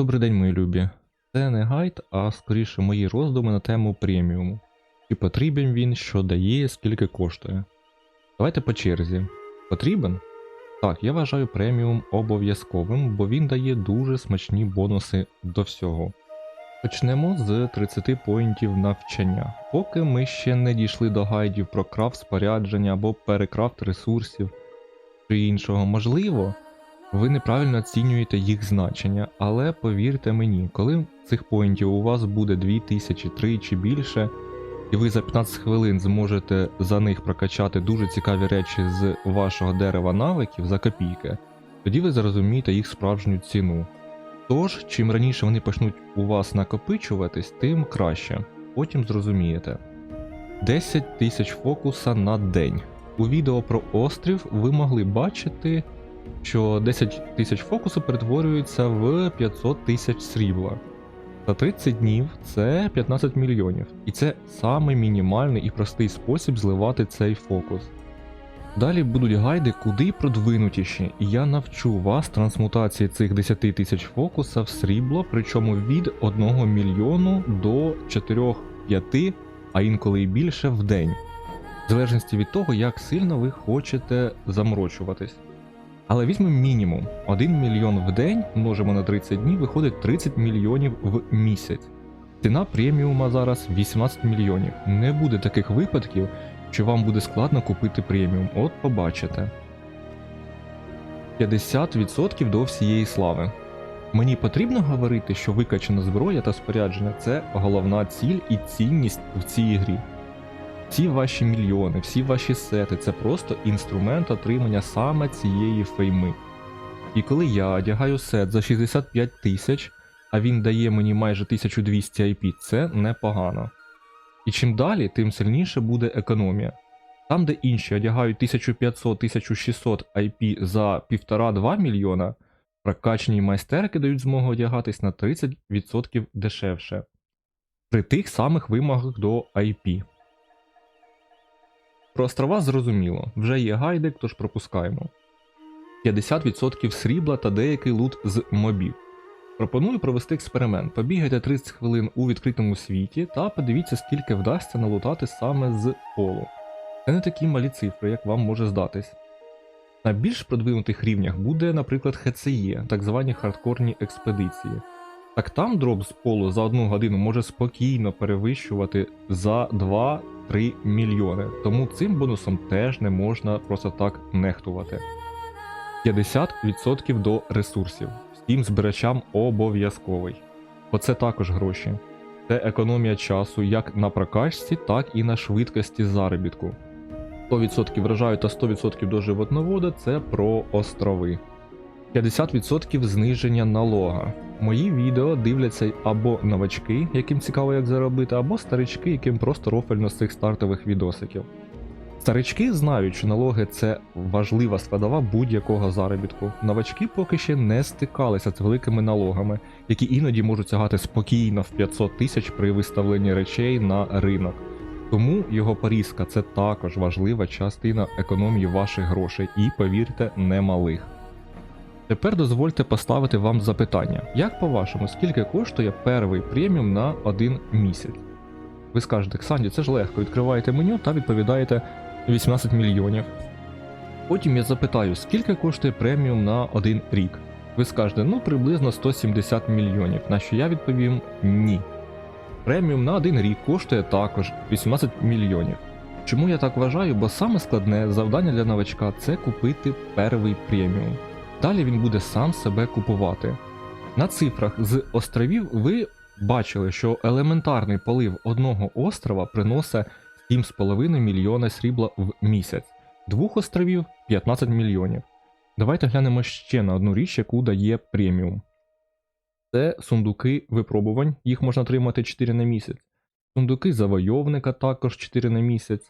Добрий день, мої любі. Це не гайд, а скоріше мої роздуми на тему преміуму. Чи потрібен він, що дає, скільки коштує. Давайте по черзі. Потрібен? Так, я вважаю преміум обов'язковим, бо він дає дуже смачні бонуси до всього. Почнемо з 30 поінтів навчання. Поки ми ще не дійшли до гайдів про крафт спорядження або перекрафт ресурсів чи іншого, можливо, ви неправильно оцінюєте їх значення, але повірте мені, коли цих поінтів у вас буде 2000, 3 чи більше, і ви за 15 хвилин зможете за них прокачати дуже цікаві речі з вашого дерева навиків за копійки, тоді ви зрозумієте їх справжню ціну. Тож, чим раніше вони почнуть у вас накопичуватись, тим краще. Потім зрозумієте. 10 тисяч фокуса на день. У відео про острів ви могли бачити, що 10 тисяч фокусу перетворюються в 500 тисяч срібла. За 30 днів це 15 мільйонів. І це самий мінімальний і простий спосіб зливати цей фокус. Далі будуть гайди куди продвинутіші, і я навчу вас трансмутації цих 10 тисяч фокуса в срібло, причому від 1 мільйону до 4-5, а інколи і більше в день, в залежності від того, як сильно ви хочете заморочуватись. Але візьмемо мінімум 1 мільйон в день, множимо на 30 днів, виходить 30 мільйонів в місяць. Ціна преміума зараз 18 мільйонів. Не буде таких випадків, що вам буде складно купити преміум. От побачите. 50% до всієї слави. Мені потрібно говорити, що викачана зброя та спорядження це головна ціль і цінність в цій грі. Всі ваші мільйони, всі ваші сети це просто інструмент отримання саме цієї фейми. І коли я одягаю сет за 65 тисяч, а він дає мені майже 1200 IP, це непогано. І чим далі, тим сильніше буде економія. Там, де інші одягають 1500-1600 IP за 1,5-2 мільйона, прокачані майстерки дають змогу одягатись на 30% дешевше. При тих самих вимогах до IP. Про острова зрозуміло, вже є гайдик, тож пропускаємо. 50% срібла та деякий лут з мобів. Пропоную провести експеримент. Побігайте 30 хвилин у відкритому світі та подивіться, скільки вдасться налутати саме з полу. Це не такі малі цифри, як вам може здатись. На більш продвинутих рівнях буде, наприклад, ХЦЄ, так звані хардкорні експедиції. Так там дроп з полу за одну годину може спокійно перевищувати за 2-3 мільйони, тому цим бонусом теж не можна просто так нехтувати. 50% до ресурсів. Всім збирачам обов'язковий. Оце також гроші. Це економія часу як на прокачці, так і на швидкості заробітку. 100% врожаю та 100% до животновода це про острови. 50% зниження налога. Мої відео дивляться або новачки, яким цікаво як заробити, або старички, яким просто рофельно з цих стартових відосиків. Старички знають, що налоги це важлива складова будь-якого заробітку. Новачки поки ще не стикалися з великими налогами, які іноді можуть сягати спокійно в 500 тисяч при виставленні речей на ринок. Тому його порізка це також важлива частина економії ваших грошей і, повірте, немалих. Тепер дозвольте поставити вам запитання: як по-вашому, скільки коштує перший преміум на один місяць? Ви скажете, Ксанді, це ж легко, відкриваєте меню та відповідаєте 18 мільйонів. Потім я запитаю, скільки коштує преміум на один рік? Ви скажете, ну приблизно 170 мільйонів, на що я відповім ні. Преміум на один рік коштує також 18 мільйонів. Чому я так вважаю? Бо саме складне завдання для новачка це купити перший преміум. Далі він буде сам себе купувати. На цифрах з островів ви бачили, що елементарний полив одного острова приносить 7,5 мільйона срібла в місяць, двох островів 15 мільйонів. Давайте глянемо ще на одну річ, яку дає преміум. Це сундуки випробувань, їх можна отримати 4 на місяць. Сундуки завойовника також 4 на місяць.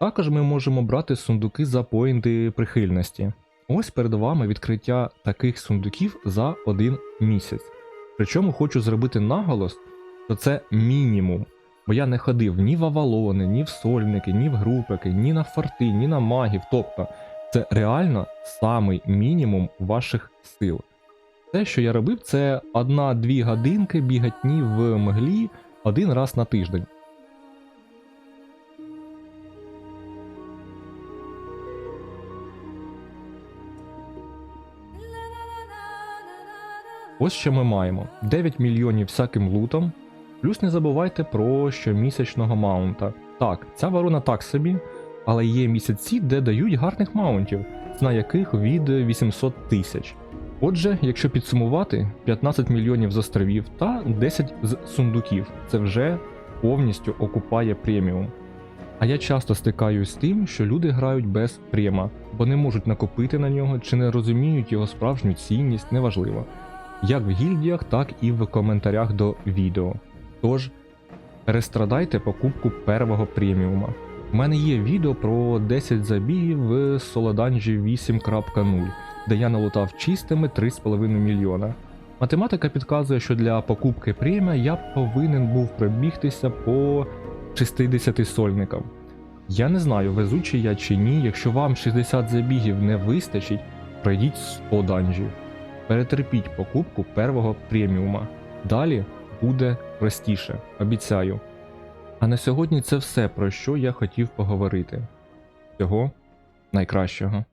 Також ми можемо брати сундуки за поінти прихильності. Ось перед вами відкриття таких сундуків за один місяць. Причому хочу зробити наголос, що це мінімум. Бо я не ходив ні в авалони, ні в сольники, ні в групики, ні на форти, ні на магів. Тобто це реально самий мінімум ваших сил. Те, що я робив, це одна-дві годинки бігатні в мглі один раз на тиждень. Ось що ми маємо: 9 мільйонів всяким лутом. Плюс не забувайте про щомісячного маунта. Так, ця ворона так собі, але є місяці, де дають гарних маунтів, на яких від 800 тисяч. Отже, якщо підсумувати, 15 мільйонів з островів та 10 з сундуків це вже повністю окупає преміум. А я часто стикаюсь з тим, що люди грають без према, бо не можуть накопити на нього чи не розуміють його справжню цінність, неважливо. Як в гільдіях, так і в коментарях до відео. Тож, перестрадайте покупку первого преміума. У мене є відео про 10 забігів в Солоданжі 8.0, де я налутав чистими 3,5 мільйона. Математика підказує, що для покупки премія я повинен був пробігтися по 60 сольникам. Я не знаю, везучий я чи ні, якщо вам 60 забігів не вистачить, пройдіть 100 данжів. Перетерпіть покупку первого преміума. Далі буде простіше, обіцяю. А на сьогодні це все, про що я хотів поговорити. Всього найкращого.